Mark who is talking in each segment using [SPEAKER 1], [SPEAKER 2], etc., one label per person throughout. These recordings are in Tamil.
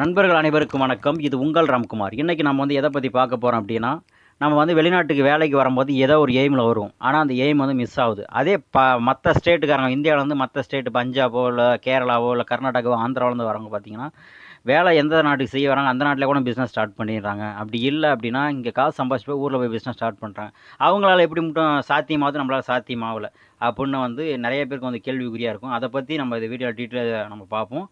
[SPEAKER 1] நண்பர்கள் அனைவருக்கும் வணக்கம். இது உங்கள் ராம்குமார். இன்றைக்கி நம்ம வந்து எதை பற்றி பார்க்க போகிறோம் அப்படின்னா நம்ம வந்து வெளிநாட்டுக்கு வேலைக்கு வரும்போது ஏதோ ஒரு எய்மில் வரும் ஆனால் அந்த எய்ம் வந்து மிஸ் ஆகுது. அதே ப மற்ற ஸ்டேட்டுக்காரங்க இந்தியாவில் வந்து மற்ற ஸ்டேட்டு பஞ்சாபோ இல்லை கேரளாவோ இல்லை கர்நாடகாவோ ஆந்திராவிலேருந்து வரவங்க பார்த்தீங்கன்னா வேலை எந்த நாட்டுக்கு செய்ய வராங்க அந்த நாட்டில் கூட பிஸ்னஸ் ஸ்டார்ட் பண்ணிடுறாங்க. அப்படி இல்லை அப்படின்னா இங்கே காசு சம்பாதிச்சு போய் ஊரில் போய் பிஸ்னஸ் ஸ்டார்ட் பண்ணுறாங்க அவங்களால எப்படி மட்டும் சாத்தியமாகுது நம்மளால் சாத்தியமாகல. அப்படின்னு வந்து நிறைய பேருக்கு வந்து கேள்விக்குறியாக இருக்கும். அதை பற்றி நம்ம இந்த வீடியோ டீட்டெயில் நம்ம பார்ப்போம்.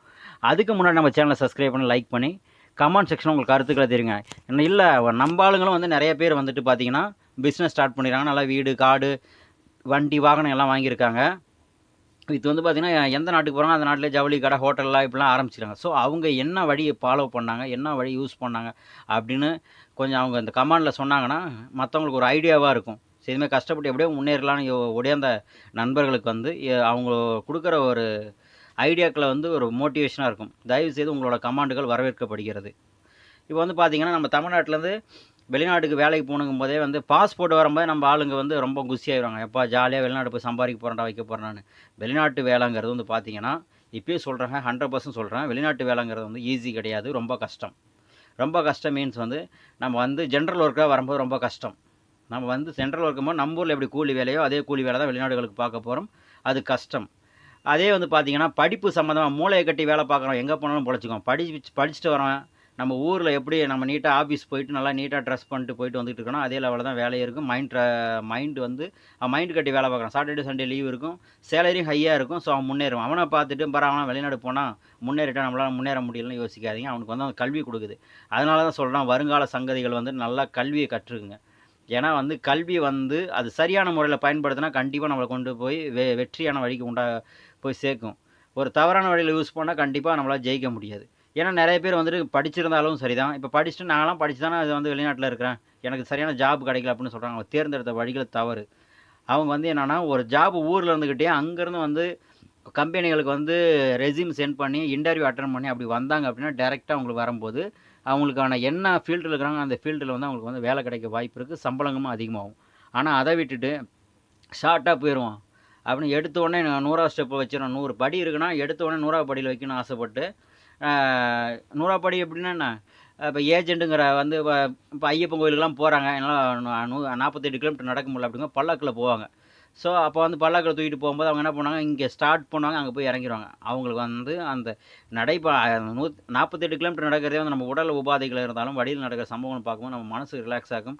[SPEAKER 1] அதுக்கு முன்னாடி நம்ம சேனலை சப்ஸ்கிரைப் பண்ணி லைக் பண்ணி கமெண்ட் செக்ஷன் உங்களுக்கு கருத்துக்களை தெரியுங்க என்ன இல்லை நம்ம ஆளுங்களும் வந்து நிறைய பேர் வந்துட்டு பார்த்தீங்கன்னா பிஸ்னஸ் ஸ்டார்ட் பண்ணிடுறாங்க நல்லா வீடு காடு வண்டி வாகனம் எல்லாம் வாங்கியிருக்காங்க. இது வந்து பார்த்திங்கன்னா எந்த நாட்டுக்கு போகிறாங்க அந்த நாட்டிலே ஜவுளி கடை ஹோட்டல்லாம் இப்படிலாம் ஆரம்பிச்சிருக்காங்க. ஸோ அவங்க என்ன வழியை ஃபாலோ பண்ணாங்க என்ன வழி யூஸ் பண்ணாங்க அப்படின்னு கொஞ்சம் அவங்க இந்த கமாண்டில் சொன்னாங்கன்னா மற்றவங்களுக்கு ஒரு ஐடியாவாக இருக்கும். சரி இதுமாதிரி கஷ்டப்பட்டு எப்படியோ முன்னேறலான்னு உடைய அந்த நண்பர்களுக்கு வந்து அவங்க கொடுக்குற ஒரு ஐடியாக்களை வந்து ஒரு மோட்டிவேஷனாக இருக்கும். தயவு செய்து உங்களோட கமாண்டுகள் வரவேற்கப்படுகிறது. இப்போ வந்து பார்த்தீங்கன்னா நம்ம தமிழ்நாட்டிலேருந்து வெளிநாட்டுக்கு வேலைக்கு போகணுங்கும் போதே வந்து பாஸ்போர்ட் வரும்போது நம்ம ஆளுங்க வந்து ரொம்ப குஷி எப்போ எப்பா ஜாலியாக வெளிநாடு போய் சம்பாதிக்க போகிறேன்டா வைக்க போகிறேன்னு வெளிநாட்டு வேலைங்கிறது வந்து பார்த்தீங்கன்னா இப்பயே சொல்கிறேங்க ஹண்ட்ரட் பர்சன்ட் சொல்கிறேன் வெளிநாட்டு வேலைங்கிறது வந்து ஈஸி கிடையாது ரொம்ப கஷ்டம். ரொம்ப கஷ்டம் மீன்ஸ் வந்து நம்ம வந்து ஜென்ரல் ஒர்க்காக வரும்போது ரொம்ப கஷ்டம். நம்ம வந்து சென்ட்ரல் ஒர்க்கும் போது நம்ம ஊரில் எப்படி கூலி வேலையோ அதே கூலி வேலை தான் வெளிநாடுகளுக்கு பார்க்க போகிறோம் அது கஷ்டம். அதே வந்து பார்த்தீங்கன்னா படிப்பு சம்மந்தமாக மூளையை கட்டி வேலை பார்க்குறோம் எங்கே போனாலும் பொழைச்சிக்கோம் படி படிச்சுட்டு வரோம் நம்ம ஊரில் எப்படி நம்ம நீட்டாக ஆஃபீஸ் போயிட்டு நல்லா நீட்டாக ட்ரெஸ் பண்ணிட்டு போயிட்டு வந்துட்டு இருக்கணும் அதே லெவலில் தான் வேலை இருக்கும். மைண்ட் மைண்டு வந்து மைண்டு கட்டி வேலை பார்க்குறான். சாட்டர்டே சண்டே லீவ் இருக்கும். சேலரியும் ஹையாக இருக்கும். ஸோ அவன் முன்னேறுவான். அவனை பார்த்துட்டு பர அவன் வெளிநாடு போனால் முன்னேறிட்டா நம்மளால் முன்னேற முடியலன்னு யோசிக்காதீங்க. அவனுக்கு வந்து அவன் கல்வி கொடுக்குது. அதனால தான் சொல்கிறான் வருங்கால சங்கதிகள் வந்து நல்லா கல்வியை கற்றுக்குங்க. ஏன்னா வந்து கல்வி வந்து அது சரியான முறையில் பயன்படுத்தினா கண்டிப்பாக நம்மளை கொண்டு போய் வெ வெற்றியான வழிக்கு உண்டா போய் சேர்க்கும். ஒரு தவறான வழியில் யூஸ் பண்ணால் கண்டிப்பாக நம்மளால் ஜெயிக்க முடியாது. ஏன்னா நிறைய பேர் வந்துட்டு படிச்சிருந்தாலும் சரிதான். இப்போ படிச்சுட்டு நாங்களாம் படிச்சு தானே அது வந்து வெளிநாட்டில் இருக்கிறேன். எனக்கு சரியான ஜாப் கிடைக்கல அப்படின்னு சொல்கிறாங்க அவங்க தேர்ந்தெடுத்த வழிகள் தவறு. அவங்க வந்து என்னென்னா ஒரு ஜாப் ஊரில் இருந்துக்கிட்டே அங்கேருந்து வந்து கம்பெனிகளுக்கு வந்து ரெஸ்யூம் சென்ட் பண்ணி இன்டர்வியூ அட்டன் பண்ணி அப்படி வந்தாங்க அப்படின்னா டேரெக்டாக அவங்களுக்கு வரும்போது அவங்களுக்கான என்ன ஃபீல்டில் இருக்கிறாங்க அந்த ஃபீல்டில் வந்து அவங்களுக்கு வந்து வேலை கிடைக்க வாய்ப்பு இருக்குது சம்பளமும் அதிகமாகும். ஆனால் அதை விட்டுட்டு ஷார்ட்டாக போயிடுவோம் அப்படின்னு எடுத்த உடனே நான் நூறாவது ஸ்டெப்பை வச்சிடணும் நூறு படி இருக்குன்னா எடுத்த உடனே நூறாவது படியில் வைக்கணும்னு ஆசைப்பட்டு ஆஹ், நூறாவது படி எப்படின்னா என்ன? இப்போ ஏஜென்ட்டுங்கிற வந்து இப்போ ஐயப்பன் கோயிலுக்கெல்லாம் போகிறாங்க என்னால் நூ நாற்பத்தெட்டு கிலோமீட்டர் நடக்க முடியல அப்படிங்க பல்லாக்கில் போவாங்க. ஸோ அப்போ வந்து பல்லாக்கில் தூக்கிட்டு போகும்போது அவங்க என்ன பண்ணுவாங்க? இங்கே ஸ்டார்ட் பண்ணுவாங்க அங்கே போய் இறங்கிடுவாங்க அவங்களுக்கு வந்து அந்த நடைபா நூ நாற்பத்தெட்டு கிலோமீட்டர் நடக்கிறதே வந்து நம்ம உடல் உபாதைகள் இருந்தாலும் வழியில் நடக்கிற சம்பவம் பார்க்கும்போது நம்ம மனசு ரிலாக்ஸ் ஆகும்.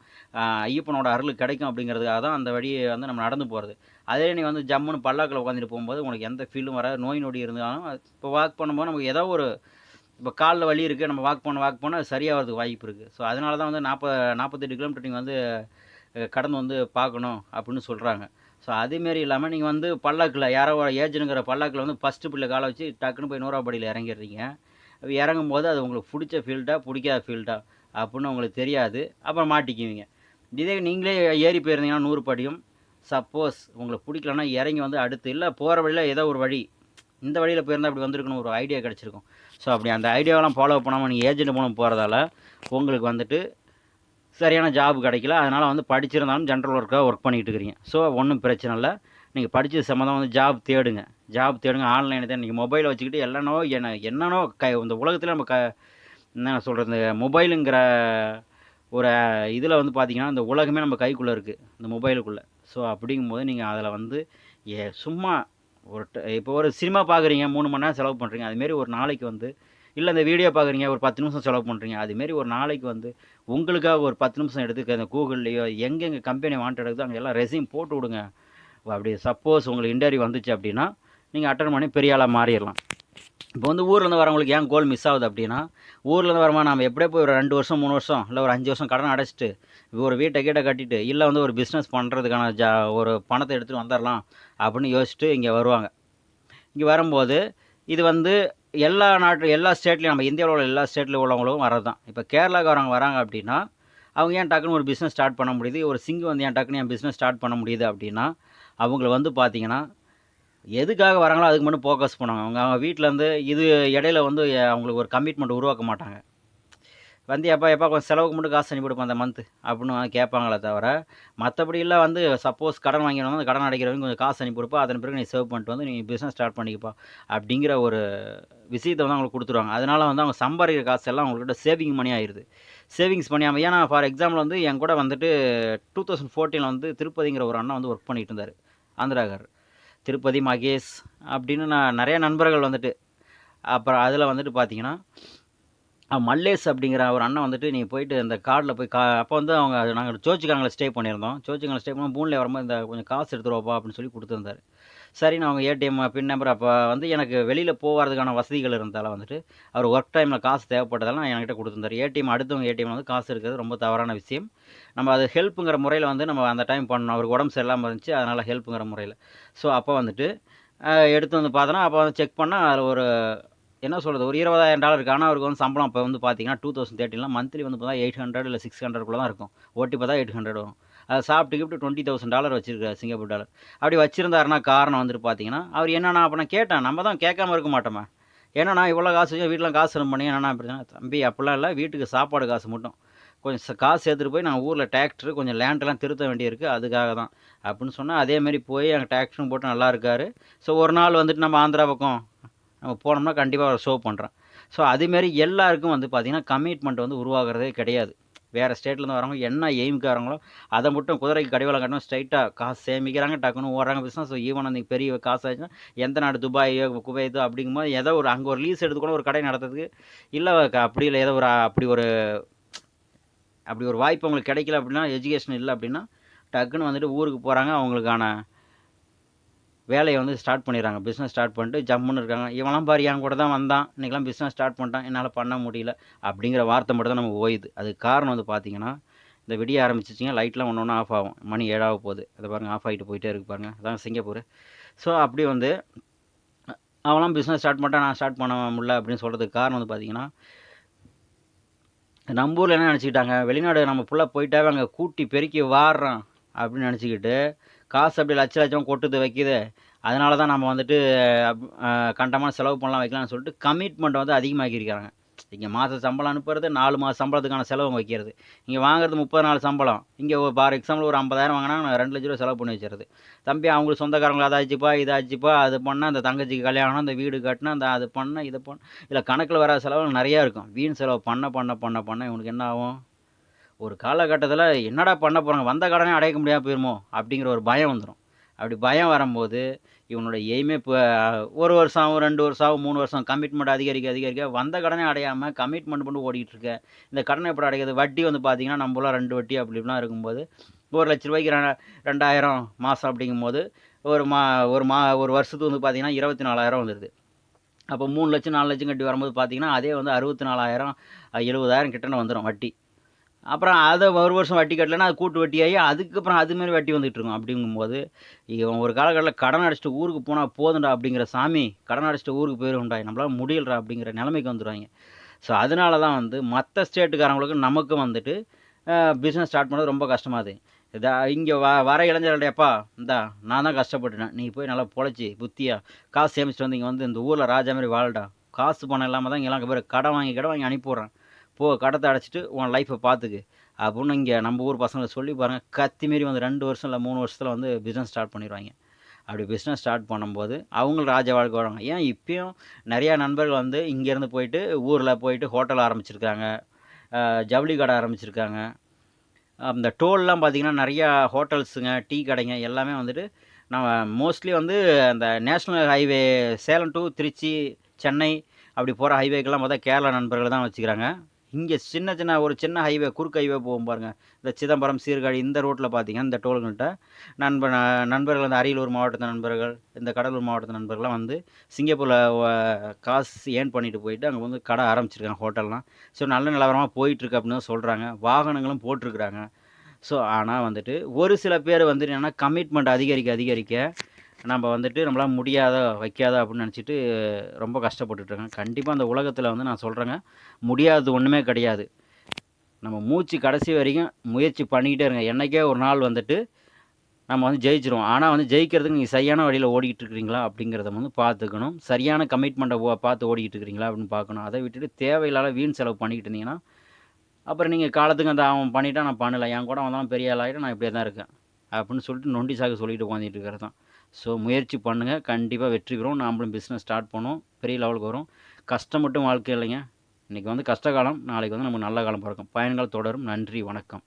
[SPEAKER 1] ஐயப்பனோட அருள் கிடைக்கும் அப்படிங்கிறதுக்காக தான் அந்த வழியை வந்து நம்ம நடந்து போகிறது அதே நீ வந்து ஜம்முன்னு பல்லாக்கில் உட்காந்துட்டு போகும்போது உங்களுக்கு எந்த ஃபீலும் வர நோய் நொடி இருந்தாலும் இப்போ வாக் பண்ணும்போது நமக்கு ஏதோ ஒரு இப்போ காலில் வலி இருக்குது நம்ம வாக் பண்ண வாக் பண்ண அது சரியாகிறதுக்கு வாய்ப்பு இருக்குது ஸோ அதனால தான் வந்து நாற்ப நாற்பத்தெட்டு கிலோமீட்டர் நீங்கள் வந்து கடந்து வந்து பார்க்கணும் அப்படின்னு சொல்கிறாங்க ஸோ அதேமாரி இல்லாமல் நீங்கள் வந்து பல்லாக்கில் யாரோ ஒரு பல்லாக்கில் வந்து ஃபஸ்ட்டு பிள்ளை காலை வச்சு டக்குன்னு போய் நூறாவது படியில் இறங்கிடுறீங்க. இறங்கும் போது அது உங்களுக்கு பிடிச்ச ஃபீல்டா பிடிக்காத ஃபீல்டா அப்படின்னு உங்களுக்கு தெரியாது. அப்புறம் மாட்டிக்குவீங்க. இதே நீங்களே ஏறி போயிருந்தீங்கன்னா நூறு படியும். சப்போஸ் உங்களுக்கு பிடிக்கலன்னா இறங்கி வந்து அடுத்து இல்லை போகிற வழியில் ஏதோ ஒரு வழி. இந்த வழியில் போயிருந்தால் அப்படி வந்திருக்குன்னு ஒரு ஐடியா கிடச்சிருக்கும். ஸோ அப்படி அந்த ஐடியாவெல்லாம் ஃபாலோ பண்ணாமல் நீங்கள் ஏஜென்ட் மூலம் போகிறதால உங்களுக்கு வந்துட்டு சரியான ஜாப் கிடைக்கல. அதனால் வந்து படிச்சிருந்தாலும் ஜென்ரல் ஒர்க்காக ஒர்க் பண்ணிகிட்டு இருக்கிறீங்க. ஸோ ஒன்றும் பிரச்சனை இல்லை. நீங்கள் படித்தது சம்மந்தம் வந்து ஜாப் தேடுங்க. ஜாப் தேடுங்க. ஆன்லைனில் தான். நீங்கள் மொபைலை வச்சுக்கிட்டு என்னென்னோ என்ன என்னென்னோ க இந்த உலகத்தில் நம்ம க என்ன சொல்கிறது இந்த மொபைலுங்கிற ஒரு இதில் வந்து பார்த்தீங்கன்னா இந்த உலகமே நம்ம கைக்குள்ளே இருக்குது இந்த மொபைலுக்குள்ளே ஸோ அப்படிங்கும்போது நீங்கள் அதில் வந்து ஏ சும்மா ஒரு ட- இப்போ ஒரு சினிமா பார்க்குறீங்க மூணு மணி நேரம் செலவு பண்ணுறீங்க அதுமாரி ஒரு நாளைக்கு வந்து இல்லை இந்த வீடியோ பார்க்குறீங்க ஒரு பத்து நிமிஷம் செலவு பண்ணுறீங்க அதுமாரி ஒரு நாளைக்கு வந்து உங்களுக்காக ஒரு பத்து நிமிஷம் எடுத்து அந்த கூகுள்லேயோ எங்கெங்கே கம்பெனி வாண்டட் எடுக்குதோ அங்கே எல்லாம் ரெசியூம் போட்டு விடுங்க. அப்படி சப்போஸ் உங்களுக்கு இன்டர்வியூ வந்துச்சு அப்படின்னா நீங்கள் அட்டன் பண்ணி பெரிய ஆளாக மாறிடலாம். இப்போ வந்து ஊர்லேருந்து வரவங்களுக்கு ஏன் கோல் மிஸ் ஆகுது அப்படின்னா ஊர்லேருந்து வரமா நம்ம எப்படியே போய் ஒரு ரெண்டு வருஷம் மூணு வருஷம் இல்லை ஒரு அஞ்சு வருஷம் கடன் அடைச்சிட்டு ஒரு வீட்டை கீட்டை கட்டிட்டு இல்லை வந்து ஒரு பிஸ்னஸ் பண்ணுறதுக்கான ஜா ஒரு பணத்தை எடுத்துகிட்டு வந்துடலாம் அப்படின்னு யோசிச்சுட்டு இங்கே வருவாங்க. இங்கே வரும்போது இது வந்து எல்லா நாட்டு எல்லா ஸ்டேட்லேயும் நம்ம இந்தியாவில் உள்ள எல்லா ஸ்டேட்டில் உள்ளவங்களும் வரது தான் இப்போ கேரளாக்காரவங்க வராங்க அப்படின்னா அவங்க ஏன் டக்குன்னு ஒரு பிஸ்னஸ் ஸ்டார்ட் பண்ண முடியுது? ஒரு சிங்கு வந்து ஏன் டக்குன்னு என் பிஸ்னஸ் ஸ்டார்ட் பண்ண முடியுது அப்படின்னா அவங்கள வந்து பார்த்தீங்கன்னா எதுக்காக வராங்களோ அதுக்கு மட்டும் ஃபோக்கஸ் பண்ணுவாங்க. அவங்க அவங்க வீட்டில் இருந்து இது இடையில வந்து அவங்களுக்கு ஒரு கமிட்மெண்ட் உருவாக்க மாட்டாங்க. வந்து எப்பா எப்பா கொஞ்சம் செலவுக்கு மட்டும் காசு அனுப்பி கொடுப்போம் அந்த மந்த்து அப்படின்னு கேட்பாங்களே தவிர மற்றபடியெல்லாம் வந்து சப்போஸ் கடன் வாங்கினோம் அந்த கடன் அடைக்கிறவங்க கொஞ்சம் காசு அனுப்பிவிடுப்பா அதன் பிறகு நீ சேவ் பண்ணிட்டு வந்து நீ பிஸ்னஸ் ஸ்டார்ட் பண்ணிக்கப்பா. அப்படிங்கிற ஒரு விஷயத்தை வந்து அவங்களுக்கு கொடுத்துருவாங்க. அதனால் வந்து அவங்க சம்பாதிக்கிற காசு எல்லாம் அவங்கள்ட்ட சேவிங் மணி ஆயிடுது சேவிங்ஸ் பண்ணியாமல் ஏன்னா ஃபார் எக்ஸாம்பிள் வந்து என் கூட வந்துட்டு டூ தௌசண்ட் ஃபோர்டீனில் வந்து திருப்பதிங்கிற ஒரு அண்ணன் வந்து ஒர்க் பண்ணிகிட்டு இருந்தார் ஆந்திராகார் திருப்பதி மகேஷ் அப்படின்னு நான் நிறைய நண்பர்கள் வந்துட்டு அப்புறம் அதில் வந்துட்டு பார்த்தீங்கன்னா மல்லேஷ் அப்படிங்கிற ஒரு அண்ணன் வந்துட்டு நீ போயிட்டு அந்த கார்டில் போய் கா அப்போ வந்து அவங்க நாங்கள் சோச்சிக்காங்கில் ஸ்டே பண்ணியிருந்தோம். சோச்சிக்காங்கில் ஸ்டே பண்ணி பூனில் வரும்போது இந்த கொஞ்சம் காசு எடுத்துருவோப்பா அப்படின்னு சொல்லி கொடுத்துருந்தாரு. சரி நான் அவங்க ஏடிஎம் பின் நம்பர் அப்போ வந்து எனக்கு வெளியில் போகிறதுக்கான வசதிகள் இருந்தால வந்துட்டு அவர் ஒர்க் டைமில் காசு தேவைப்பட்டதெல்லாம் என்கிட்ட கொடுத்துருந்தாரு. ஏடிஎம் அடுத்தவங்க ஏடிஎம் வந்து காசு இருக்கிறது ரொம்ப தவறான விஷயம். நம்ம அது ஹெல்ப்புங்கிற முறையில் வந்து நம்ம அந்த டைம் பண்ணணும். அவருக்கு உடம்பு சரியில்லாமல் இருந்துச்சு அதனால் ஹெல்ப்புங்கிற முறையில். ஸோ அப்போ வந்துட்டு எடுத்து வந்து பார்த்தோன்னா அப்போ வந்து செக் பண்ணால் அதில் ஒரு என்ன சொல்கிறது ஒரு இருபதாயிரம் டாலர் இருக்குது ஆனால் அவருக்கு வந்து சம்பளம் இப்போ வந்து பார்த்தீங்கன்னா டூ தௌசண்ட் தேர்ட்டின்லாம் மந்த்லி வந்து பார்த்தா எயிட் ஹண்ட்ரட் இல்லை சிக்ஸ் ஹண்ட்ரட்குள்ளே தான் இருக்கும். ஓட்டி பார்த்தா எயிட் ஹண்ட்ரட் வரும். அதை சாப்பிட்டு gift twenty thousand dollar Singapore Singapore dollar. அப்படி வச்சிருந்தாருன்னா காரணம் வந்துட்டு பார்த்தீங்கன்னா அவர் என்னென்னா அப்போ நான் கேட்டேன். நம்ம தான் கேட்காம இருக்க மாட்டோமே. ஏன்னா இவ்வளோ காசு வச்சு வீட்டில் காசு ரன் பண்ணி என்னென்னா பிரச்சனை தம்பி அப்படிலாம் இல்லை. வீட்டுக்கு சாப்பாடு காசு மட்டும். கொஞ்சம் காசு எடுத்துகிட்டு போய் நான் ஊரில் டிராக்டர் கொஞ்சம் லேண்டெல்லாம் திருத்த வேண்டியிருக்கு. அதுக்காக தான். அப்படின்னு சொன்னால் அதேமாரி போய் அங்கே டிராக்டரும் போட்டு நல்லா இருக்காரு. ஸோ ஒரு நாள் வந்துட்டு நம்ம ஆந்திரா பக்கம் நம்ம போனோம்னா கண்டிப்பாக ஷோ பண்ணுறோம் ஸோ அதுமாரி எல்லாருக்கும் வந்து பார்த்திங்கன்னா கமிட்மெண்ட் வந்து உருவாகிறதே கிடையாது. வேறு ஸ்டேட்லேருந்து வரவங்க என்ன எய்முக்காரங்களோ அதை மட்டும் குதிரைக்கு கடிவாளம் கட்டணும் ஸ்ட்ரைட்டாக காசு சேமிக்கிறாங்க டக்குன்னு ஓடுறாங்க பிஸ்னஸ் ஸோ ஈவன் அந்த பெரிய காசு ஆச்சுன்னா எந்த நாடு துபாயோ குவைத்தோ அப்படிங்கும்போது ஏதோ ஒரு அங்கே ஒரு லீஸ் எடுத்துக்கூட ஒரு கடை நடத்துறதுக்கு இல்லை அப்படி இல்லை ஏதோ ஒரு அப்படி ஒரு அப்படி ஒரு வாய்ப்பு அவங்களுக்கு கிடைக்கல அப்படின்னா எஜுகேஷன் இல்லை அப்படின்னா டக்குன்னு வந்துட்டு ஊருக்கு போகிறாங்க அவங்களுக்கான வேலையை வந்து ஸ்டார்ட் பண்ணிடுறாங்க. பிஸ்னஸ் ஸ்டார்ட் பண்ணிட்டு ஜம்முன்னு இருக்காங்க. இவெல்லாம் பாரு என் கூட தான் வந்தான். இன்றைக்கெலாம் பிஸ்னஸ் ஸ்டார்ட் பண்ணிட்டான். என்னால் பண்ண முடியல அப்படிங்கிற வார்த்தை மட்டும் தான் நம்ம ஓயுது. அதுக்கு காரணம் வந்து பார்த்தீங்கன்னா இந்த விடிய ஆரம்பிச்சிச்சிங்க. லைட்லாம் ஒன்று ஒன்று ஆஃப் ஆகும். மணி ஏழாக போகுது. அதை பாருங்கள் ஆஃப் ஆகிட்டு போயிட்டே இருக்கு பாருங்கள் அதான் சிங்கப்பூர். ஸோ அப்படி வந்து அவெல்லாம் பிஸ்னஸ் ஸ்டார்ட் பண்ணிட்டா நான் ஸ்டார்ட் பண்ண முடியல அப்படின்னு சொல்கிறதுக்கு காரணம் வந்து பார்த்தீங்கன்னா நம்ம ஊரில் என்ன நினச்சிக்கிட்டாங்க? வெளிநாடு நம்ம ஃபுல்லாக போயிட்டாவே அங்கே கூட்டி பெருக்கி வாடுறோம் அப்படின்னு நினச்சிக்கிட்டு காசு அப்படி லட்ச லட்சம் கொட்டுது வைக்குது. அதனால தான் நம்ம வந்துட்டு கண்டமான செலவு பண்ணலாம் வைக்கலாம்னு சொல்லிட்டு கமிட்மெண்ட் வந்து அதிகமாக்கியிருக்காங்க. இங்கே மாத சம்பளம் அனுப்புறது நாலு மாத சம்பளத்துக்கான செலவு வைக்கிறது. இங்கே வாங்குறது முப்பது நாள் சம்பளம். இங்கே ஒரு ஃபார் எக்ஸாம்பிள் ஒரு ஐம்பதாயிரம் வாங்கினா நான் ரெண்டு லட்ச ரூபா செலவு பண்ணி வச்சுருது. தம்பி அவங்களுக்கு சொந்தக்காரங்களை அதாச்சுப்பா இதாச்சுப்பா அது பண்ணால் அந்த தங்கச்சிக்கு கல்யாணம் அந்த வீடு கட்டினா அந்த அது பண்ண இதை பண்ண. இதில் கணக்கில் வர செலவு நிறையா இருக்கும். வீண் செலவு பண்ண பண்ண பண்ண பண்ண இவனுக்கு என்ன ஆகும்? ஒரு காலகட்டத்தில் என்னடா பண்ண போகிறாங்க வந்த கடனே அடைக்க முடியாமல் போயிருமோ? அப்படிங்கிற ஒரு பயம் வந்துடும் அப்படி பயம் வரும்போது இவனோட எய்மே இப்போ ஒரு வருஷம் ஆகும் ரெண்டு வருஷம் மூணு வருஷம் கமிட்மெண்ட் அதிகரிக்க அதிகரிக்க வந்த கடனே அடையாமல் கமிட்மெண்ட் பண்ணி ஓடிக்கிட்டு இருக்க. இந்த கடனை எப்படி அடைக்கிறது? வட்டி வந்து பார்த்திங்கன்னா நம்மளாம் ரெண்டு வட்டி அப்படி இப்படிலாம் இருக்கும்போது ஒரு லட்ச ரூபாய்க்கு ரெண்டாயிரம் மாதம் அப்படிங்கும்போது ஒரு மா ஒரு மா ஒரு வருஷத்துக்கு வந்து பார்த்தீங்கன்னா இருபத்தி நாலாயிரம் வந்துடுது அப்போ மூணு லட்சம் நாலு லட்சம் கட்டி வரும்போது பார்த்திங்கன்னா அதே வந்து அறுபத்தி நாலாயிரம் எழுபதாயிரம் கிட்ட வந்துடும் வட்டி. அப்புறம் அதை ஒரு வருஷம் வட்டி கட்டலைன்னா அது கூட்டு வட்டியாகி அதுக்கப்புறம் அதுமாரி வட்டி வந்துட்டு அப்படிங்கும்போது இவன் ஒரு காலகட்டத்தில் கடன் அடிச்சுட்டு ஊருக்கு போனால் போதும்டா அப்படிங்கிற சாமி கடன் அடிச்சுட்டு ஊருக்கு போயிடும்டா நம்மளால் முடியலடா அப்படிங்கிற நிலைமைக்கு வந்துடுவாங்க ஸோ அதனால தான் வந்து மற்ற ஸ்டேட்டுக்காரங்களுக்கு நமக்கு வந்துட்டு பிஸ்னஸ் ஸ்டார்ட் பண்ணது ரொம்ப கஷ்டமாகுது இதா இங்கே வ வர இளைஞர்கள்டையப்பா இந்தா நான் தான் கஷ்டப்பட்டுட்டேன். நீ போய் நல்லா பொழைச்சி புத்தியாக காசு சேமிச்சுட்டு வந்து இங்கே வந்து இந்த ஊரில் ராஜா மாதிரி வாழ்டா. காசு பணம் இல்லாமல் தான் இங்கெல்லாம் பேர் கடன் வாங்கி கடை வாங்கி அனுப்பிவிட்றேன் போ கடத்தை அடைச்சிட்டு உன் லைஃப்பை பார்த்துக்கு அப்படின்னு இங்கே நம்ம ஊர் பசங்களை சொல்லி பாருங்கள் கத்தி மாரி வந்து ரெண்டு வருஷம் இல்லை மூணு வருஷத்தில் வந்து பிஸ்னஸ் ஸ்டார்ட் பண்ணிடுவாங்க அப்படி பிஸ்னஸ் ஸ்டார்ட் பண்ணும்போது அவங்களும் ராஜ வாழ்க்கை வராங்க. ஏன் இப்பயும் நிறையா நண்பர்கள் வந்து இங்கேருந்து போயிட்டு ஊரில் போயிட்டு ஹோட்டல் ஆரம்பிச்சிருக்காங்க. ஜவுளி கடை ஆரம்பிச்சிருக்காங்க. அந்த டோல்லாம் பார்த்தீங்கன்னா நிறையா ஹோட்டல்ஸுங்க டீ கடைங்க எல்லாமே வந்துட்டு நம்ம மோஸ்ட்லி வந்து அந்த national highway Salem to Trichy Chennai அப்படி போகிற ஹைவேக்கெல்லாம் பார்த்தா கேரளா நண்பர்கள் தான் வச்சுக்கிறாங்க. இங்கே சின்ன சின்ன ஒரு சின்ன ஹைவே குறுக்கு ஹைவே போகும் பாருங்கள் இந்த சிதம்பரம் சீர்காழி இந்த ரோட்டில் பார்த்தீங்கன்னா இந்த டோல்கிட்ட நண்பர் நண்பர்கள் அந்த அரியலூர் மாவட்டத்து நண்பர்கள் இந்த கடலூர் மாவட்டத்து நண்பர்கள்லாம் வந்து சிங்கப்பூரில் காசு ஏர்ன் பண்ணிட்டு போயிட்டு அங்கே வந்து கடை ஆரம்பிச்சிருக்காங்க ஹோட்டல்லாம் ஸோ நல்ல நிலவரமாக போயிட்டுருக்கு அப்படின்னு தான் சொல்கிறாங்க வாகனங்களும் போட்டிருக்கிறாங்க. ஸோ ஆனால் வந்துட்டு ஒரு சில பேர் வந்துட்டு என்னென்னா கமிட்மெண்ட் அதிகரிக்க அதிகரிக்க நம்ம வந்துட்டு நம்மளால் முடியாத வைக்காத அப்படின்னு நினச்சிட்டு ரொம்ப கஷ்டப்பட்டுட்ருக்காங்க கண்டிப்பாக அந்த உலகத்தில் வந்து நான் சொல்கிறேங்க முடியாதது ஒன்றுமே கிடையாது. நம்ம மூச்சு கடைசி வரைக்கும் முயற்சி பண்ணிக்கிட்டே இருங்க. என்றைக்கே ஒரு நாள் வந்துட்டு நம்ம வந்து ஜெயிச்சிருவோம். ஆனால் வந்து ஜெயிக்கிறதுக்கு நீங்கள் சரியான வழியில் ஓடிக்கிட்டு இருக்கிறீங்களா அப்படிங்கிறத வந்து பார்த்துக்கணும். சரியான கமிட்மெண்ட்டை பார்த்து ஓடிக்கிட்டு இருக்கிறீங்களா அப்படின்னு பார்க்கணும். அதை விட்டுட்டு தேவையில்லாத வீண் செலவு பண்ணிக்கிட்டு இருந்தீங்கன்னா அப்புறம் நீங்கள் காலத்துக்கு அந்த அவன் பண்ணிட்டான் நான் பண்ணலை. என் கூட வந்தாலும் பெரிய ஆளாகிட்டு நான் இப்படியே தான் இருக்கேன். அப்படின்னு சொல்லிட்டு நொண்டி சாக்கு சொல்லிட்டு உட்காந்துட்டு இருக்கிறது தான். ஸோ முயற்சி பண்ணுங்கள் கண்டிப்பாக வெற்றி பெறும் நாமளும் பிஸ்னஸ் ஸ்டார்ட் பண்ணுவோம். பெரிய லெவலுக்கு வரும். கஷ்டம் மட்டும் வாழ்க்கை இல்லைங்க இன்றைக்கி வந்து கஷ்ட காலம் நாளைக்கு வந்து நமக்கு நல்ல காலம் பிறக்கும். பயன்கள் தொடரும். நன்றி. வணக்கம்.